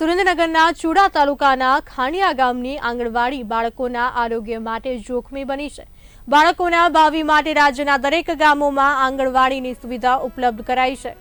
સુરેન્દ્રનગરના ચુડા તાલુકાના ખાણિયા ગામની આંગણવાડી બાળકોના આરોગ્ય માટે જોખમી બની છે. બાળકોના ભાવિ માટે રાજ્યના દરેક ગામોમાં આંગણવાડીની સુવિધા ઉપલબ્ધ કરાઈ છે.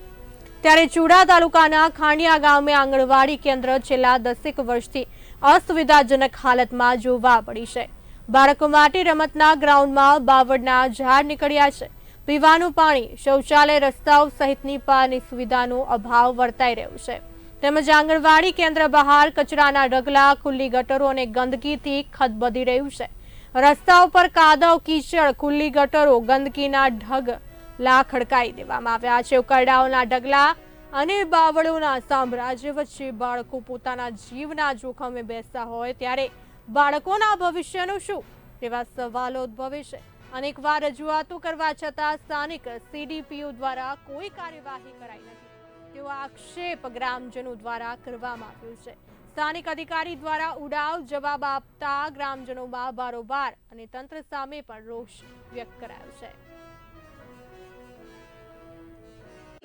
ત્યારે ચુડા તાલુકાના ખાણિયા ગામે આંગણવાડી કેન્દ્ર છેલ્લા દસેક વર્ષથી અસુવિધાજનક હાલતમાં જોવા પડી છે. બાળકો માટે રમતના ગ્રાઉન્ડમાં બાવળના ઝાડ નીકળ્યા છે. પીવાનું પાણી, શૌચાલય, રસ્તાઓ સહિતની પાયાની સુવિધાનો અભાવ વર્તાઈ રહ્યો છે. તેમજ આંગણવાડી કેન્દ્ર બહાર કચરાના ઢગલા, ખુલ્લી ગટરો અને ગંદકીથી ખદબદી રહ્યું છે. રસ્તાઓ પર કાદવ, કીચડ, ખુલ્લી ગટરો, ગંદકીના ઢગલા ખડકાઈ દેવામાં આવ્યા છે. ઉકરડાઓના ઢગલા અને બાવળોના સામ્રાજ્ય વચ્ચે બાળકો પોતાના જીવના જોખમે બેસતા હોય ત્યારે બાળકોના ભવિષ્યનું શું? તેવા સવાલો ઉદ્ભવે છે. અનેકવાર રજૂઆતો કરવા છતાં સ્થાનિક સીડીપીઓ દ્વારા કોઈ કાર્યવાહી કરાઈ નથી. તેવો આક્ષેપ ગ્રામજનો દ્વારા કરવામાં આવ્યો છે. સ્થાનિક અધિકારી દ્વારા ઉડાવ જવાબ આપતા ગ્રામજનોમાં બારોબાર અને તંત્ર સામે પણ રોષ વ્યક્ત કરાયો છે.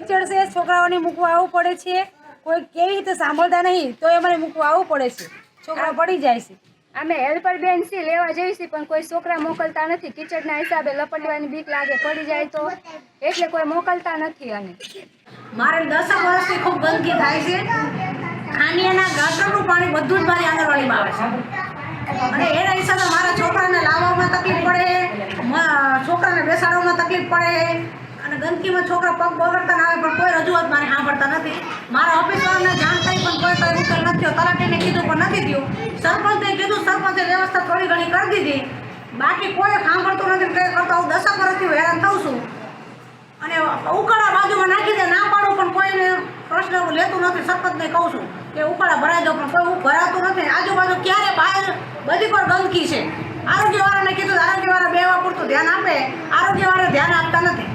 ચડશે છે છોકરાઓને મૂકવા આવવું પડે છે. કોઈ કેવી રીતે સાંભળતા નહીં તો એ મને મૂકવા આવવું પડે છે. છોકરા પડી જાય છે. અમે હેલ્પર બેન છીએ લેવા જઈએ છીએ પણ કોઈ છોકરા મોકલતા નથી. કિચડના હિસાબે લપટવાની બીક લાગે પડી જાય તો. એટલે કોઈ મોકલતા નથી અને મારે દસ વર્ષથી ખૂબ ગંદકી થાય છે. ખાનિયાના ગાટરનું પાણી બધું જ મારી આંગણવાડીમાં આવે છે. અને એના હિસાબે મારા છોકરાને લાવવામાં તકલીફ પડે છોકરાને બેસાડવામાં તકલીફ પડે અને ગંદકીમાં છોકરા પગ બગડતા ના આવે પણ કોઈ રજૂઆત મારે સાંભળતા નથી. મારા ઓફિસવાળાને જાણ કરી પણ કોઈ કઈ ઉકેલ નથી થયો. તલાટીને કીધું પણ નથી થયું. સરપંચે કીધું, સરપંચે વ્યવસ્થા થોડી ઘણી કરી દીધી. બાકી કોઈ સાંભળતું નથી. કંઈ કરતા હું દશા વર્ષથી હેરાન થઉં છું. અને ઉકાળા બાજુમાં નાખી દે ના પાડું પણ કોઈને પ્રશ્ન લેતું નથી સરપંચને કહું છું કે ઉપાડા ભરાઈ દો, પણ કોઈ ભરાતું નથી. આજુબાજુ ક્યારે બહાર બધી પર ગંદકી છે? આરોગ્યવાળાને કીધું, આરોગ્યવાળા બે વાર પૂરતું ધ્યાન આપે, આરોગ્યવાળા ધ્યાન આપતા નથી.